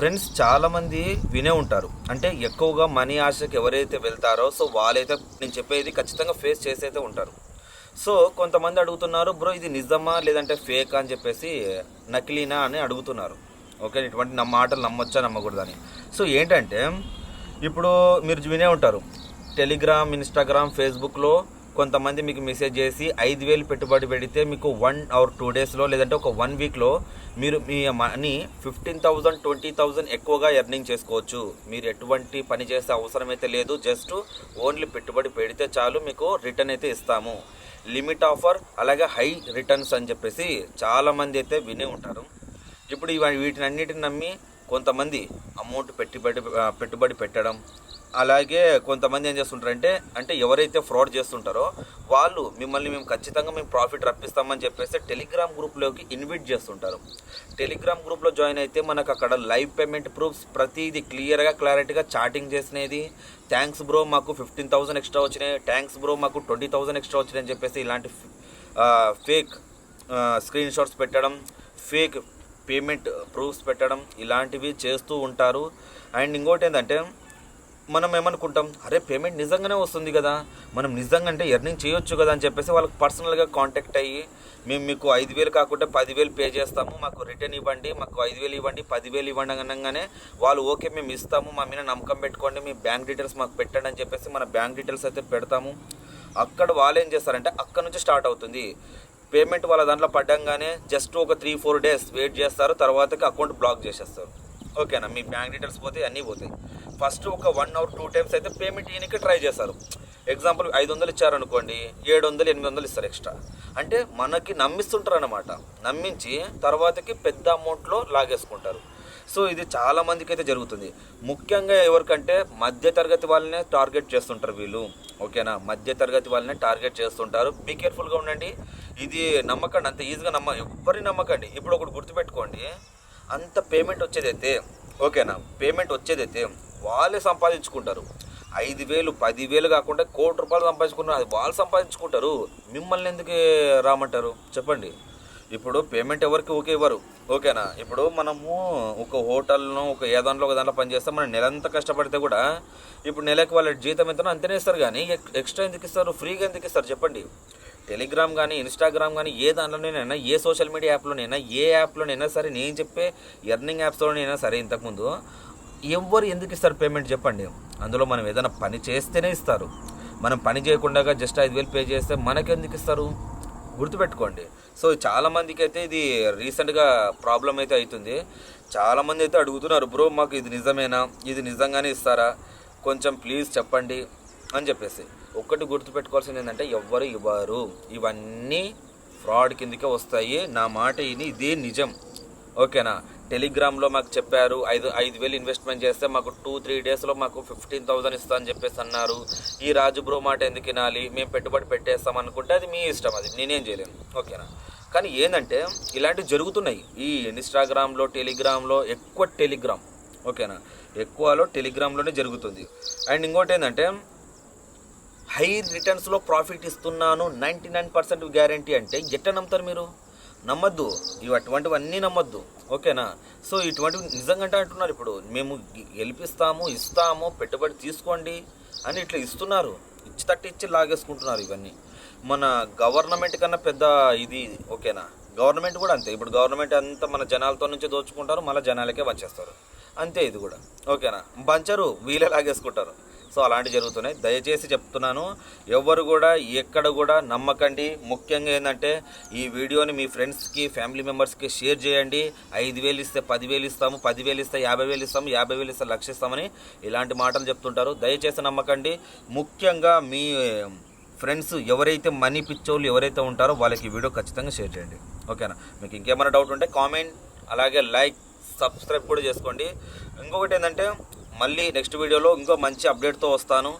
Friends చాలామంది వినే ఉంటారు. అంటే ఎక్కువగా మనీ ఆశకి ఎవరైతే వెళ్తారో సో వాళ్ళైతే నేను చెప్పేది ఖచ్చితంగా ఫేస్ చేసైతే ఉంటారు. సో కొంతమంది అడుగుతున్నారు బ్రో ఇది నిజమా? లేదంటే ఫేక్? అని చెప్పేసి నకిలీనా అని అడుగుతున్నారు. ఓకే ఇటువంటి నా మాటలు నమ్మొచ్చా? నమ్మకూడదని. సో ఏంటంటే ఇప్పుడు మీరు వినే ఉంటారు. టెలిగ్రామ్ ఇన్స్టాగ్రామ్ ఫేస్బుక్లో కొంతమంది మీకు మెసేజ్ చేసి ఐదు వేలు పెట్టుబడి పెడితే మీకు వన్ ఆర్ టూ డేస్లో లేదంటే ఒక వన్ వీక్లో మీరు మీ money fifteen thousand twenty thousand ఎక్కువగా ఎర్నింగ్ చేసుకోవచ్చు. మీరు ఎటువంటి పని చేసే అవసరం అయితే లేదు. జస్ట్ ఓన్లీ పెట్టుబడి పెడితే చాలు మీకు రిటర్న్ అయితే ఇస్తాము. లిమిట్ ఆఫర్ అలాగే హై రిటర్న్స్ అని చెప్పేసి చాలామంది అయితే వినే ఉంటారు. ఇప్పుడు ఇవ వీటిని అన్నిటిని నమ్మి కొంతమంది అమౌంట్ పెట్టుబడి పెట్టుబడి పెట్టడం అలాగే కొంతమంది ఏం చేస్తుంటారంటే అంటే ఎవరైతే ఫ్రాడ్ చేస్తుంటారో వాళ్ళు మిమ్మల్ని మేము ఖచ్చితంగా మేము ప్రాఫిట్ రప్పిస్తామని చెప్పేసి టెలిగ్రామ్ గ్రూప్లోకి ఇన్వైట్ చేస్తుంటారు. టెలిగ్రామ్ గ్రూప్లో జాయిన్ అయితే మనకు అక్కడ లైవ్ పేమెంట్ ప్రూఫ్స్ ప్రతిదీ క్లియర్గా క్లారిటీగా చాటింగ్ చేసినది. థ్యాంక్స్ బ్రో మాకు ఫిఫ్టీన్ థౌసండ్ ఎక్స్ట్రా వచ్చినాయి. థ్యాంక్స్ బ్రో మాకు ట్వంటీ థౌసండ్ ఎక్స్ట్రా వచ్చినాయి అని చెప్పేసి ఇలాంటి ఫేక్ స్క్రీన్ షాట్స్ పెట్టడం ఫేక్ పేమెంట్ ప్రూఫ్స్ పెట్టడం ఇలాంటివి చేస్తూ ఉంటారు. అండ్ ఇంకోటి ఏంటంటే మనం ఏమనుకుంటాం? అరే పేమెంట్ నిజంగానే వస్తుంది కదా. మనం నిజంగా అంటే ఎర్నింగ్ చేయొచ్చు కదా అని చెప్పేసి వాళ్ళకి పర్సనల్గా కాంటాక్ట్ అయ్యి మేము మీకు ఐదు వేలు కాకుండా పదివేలు పే చేస్తాము మాకు రిటర్న్ ఇవ్వండి మాకు ఐదు వేలు ఇవ్వండి పదివేలు ఇవ్వండి అనగానే వాళ్ళు ఓకే మేము ఇస్తాము మా మీద నమ్మకం పెట్టుకోండి మీ బ్యాంక్ డీటెయిల్స్ మాకు పెట్టండి అని చెప్పేసి మన బ్యాంక్ డీటెయిల్స్ అయితే పెడతాము. అక్కడ వాళ్ళు ఏం చేస్తారంటే అక్కడ నుంచి స్టార్ట్ అవుతుంది. పేమెంట్ వాళ్ళ దాంట్లో పడ్డంగానే జస్ట్ ఒక త్రీ ఫోర్ డేస్ వెయిట్ చేస్తారు తర్వాతకి అకౌంట్ బ్లాక్ చేసేస్తారు. ఓకేనా మీ బ్యాంక్ డీటెయిల్స్ పోతే అన్నీ పోతాయి. ఫస్ట్ ఒక వన్ అవర్ టూ టైమ్స్ అయితే పేమెంట్ ఈయనకి ట్రై చేస్తారు ఎగ్జాంపుల్ ఐదు వందలు ఇచ్చారనుకోండి ఏడు వందలు ఎనిమిది వందలు ఇస్తారు ఎక్స్ట్రా అంటే మనకి నమ్మిస్తుంటారు అనమాట నమ్మించి తర్వాతకి పెద్ద అమౌంట్లో లాగేసుకుంటారు. సో ఇది చాలా మందికి అయితే జరుగుతుంది. ముఖ్యంగా ఎవరికంటే మధ్య తరగతి వాళ్ళనే టార్గెట్ చేస్తుంటారు వీళ్ళు. ఓకేనా? మధ్య తరగతి వాళ్ళనే టార్గెట్ చేస్తుంటారు. బీ కేర్ఫుల్గా ఉండండి. ఇది నమ్మకండి. అంత ఈజీగా నమ్మ ఎవరిని నమ్మకండి. ఇప్పుడు ఒకటి గుర్తుపెట్టుకోండి. అంత పేమెంట్ వచ్చేదైతే ఓకేనా? పేమెంట్ వచ్చేదైతే వాళ్ళే సంపాదించుకుంటారు. ఐదు వేలు పదివేలు కాకుండా కోటి రూపాయలు సంపాదించుకున్నారు. అది వాళ్ళు సంపాదించుకుంటారు. మిమ్మల్ని ఎందుకు రామంటారు? చెప్పండి. ఇప్పుడు పేమెంట్ ఎవరికి ఓకే ఇవ్వరు. ఓకేనా? ఇప్పుడు మనము ఒక హోటల్ను ఒక ఏ దాంట్లో ఒక దాంట్లో పనిచేస్తే మనం నెలంతా కష్టపడితే కూడా ఇప్పుడు నెలకి వాళ్ళ జీతం ఎంతనో అంతనే ఇస్తారు కానీ ఎక్- ఎక్స్ట్రా ఎందుకు ఇస్తారు? ఫ్రీగా ఎందుకు ఇస్తారు? చెప్పండి. టెలిగ్రామ్ కానీ ఇన్స్టాగ్రామ్ కానీ ఏ దాంట్లోనైనా ఏ సోషల్ మీడియా యాప్లోనైనా ఏ యాప్లోనైనా సరే నేను చెప్పే ఎర్నింగ్ యాప్స్లోనైనా సరే ఇంతకుముందు ఎవ్వరు ఎందుకు ఇస్తారు పేమెంట్ చెప్పండి? అందులో మనం ఏదైనా పని చేస్తేనే ఇస్తారు. మనం పని చేయకుండా జస్ట్ ఐదు వేలు పే చేస్తే మనకెందుకు ఇస్తారు? గుర్తుపెట్టుకోండి. సో చాలామందికి అయితే ఇది రీసెంట్గా ప్రాబ్లం అయితే అవుతుంది చాలామంది అయితే అడుగుతున్నారు బ్రో మాకు ఇది నిజమేనా? ఇది నిజంగానే ఇస్తారా? కొంచెం ప్లీజ్ చెప్పండి. అని చెప్పేసి. ఒక్కటి గుర్తుపెట్టుకోవాల్సింది ఏంటంటే ఎవ్వరు ఇవ్వరు. ఇవన్నీ ఫ్రాడ్ కిందకే వస్తాయి. నా మాట ఇది ఇదే నిజం. ఓకేనా? టెలిగ్రామ్లో మాకు చెప్పారు ఐదు ఐదు వేలు ఇన్వెస్ట్మెంట్ చేస్తే మాకు టూ త్రీ డేస్లో మాకు ఫిఫ్టీన్ థౌసండ్ ఇస్తా అని చెప్పేసి అన్నారు. ఈ రాజు బ్రో మాట ఎందుకు వినాలి? మేము పెట్టుబడి పెట్టేస్తాం అనుకుంటే అది మీ ఇష్టం అది నేనేం చేయలేను. ఓకేనా కానీ ఏంటంటే ఇలాంటివి జరుగుతున్నాయి. ఈ ఇన్స్టాగ్రామ్లో టెలిగ్రామ్లో ఎక్కువ టెలిగ్రామ్ ఓకేనా ఎక్కువలో టెలిగ్రామ్లోనే జరుగుతుంది. అండ్ ఇంకోటి ఏంటంటే హై రిటర్న్స్లో ప్రాఫిట్ ఇస్తున్నాను నైంటీ నైన్ పర్సెంట్ గ్యారంటీ అంటే ఎట్లా నమ్ముతారు మీరు? నమ్మద్దు. ఇవి అటువంటివన్నీ నమ్మద్దు. ఓకేనా? సో ఇటువంటివి నిజంగా అంటే అంటున్నారు ఇప్పుడు మేము గెలిపిస్తాము ఇస్తాము పెట్టుబడి తీసుకోండి అని ఇట్లా ఇస్తున్నారు. ఇచ్చి తట్టి ఇచ్చి లాగేసుకుంటున్నారు ఇవన్నీ. మన గవర్నమెంట్ కన్నా పెద్ద ఇది ఓకేనా? గవర్నమెంట్ కూడా అంతే. ఇప్పుడు గవర్నమెంట్ అంతా మన జనాలతో నుంచి దోచుకుంటారు మళ్ళీ జనాలకే వచ్చేస్తారు. అంతే ఇది కూడా. ఓకేనా? బంచరు వీలే లాగేసుకుంటారు. సో అలాంటివి జరుగుతున్నాయి. దయచేసి చెప్తున్నాను ఎవరు కూడా ఎక్కడ కూడా నమ్మకండి. ముఖ్యంగా ఏంటంటే ఈ వీడియోని మీ ఫ్రెండ్స్కి ఫ్యామిలీ మెంబర్స్కి షేర్ చేయండి. ఐదు వేలు ఇస్తే పదివేలు ఇస్తాము పదివేలు ఇస్తే యాభై వేలు ఇస్తాము యాభై వేలు ఇస్తే లక్ష ఇస్తామని ఇలాంటి మాటలు చెప్తుంటారు. దయచేసి నమ్మకండి. ముఖ్యంగా మీ ఫ్రెండ్స్ ఎవరైతే మనీ పిచ్చోళ్ళు ఎవరైతే ఉంటారో వాళ్ళకి ఈ వీడియో ఖచ్చితంగా షేర్ చేయండి. ఓకేనా? మీకు ఇంకేమైనా డౌట్ ఉంటే కామెంట్ అలాగే లైక్ సబ్స్క్రైబ్ కూడా చేసుకోండి. ఇంకొకటి ఏంటంటే మళ్ళీ నెక్స్ట్ వీడియోలో ఇంకో మంచి అప్డేట్తో వస్తాను.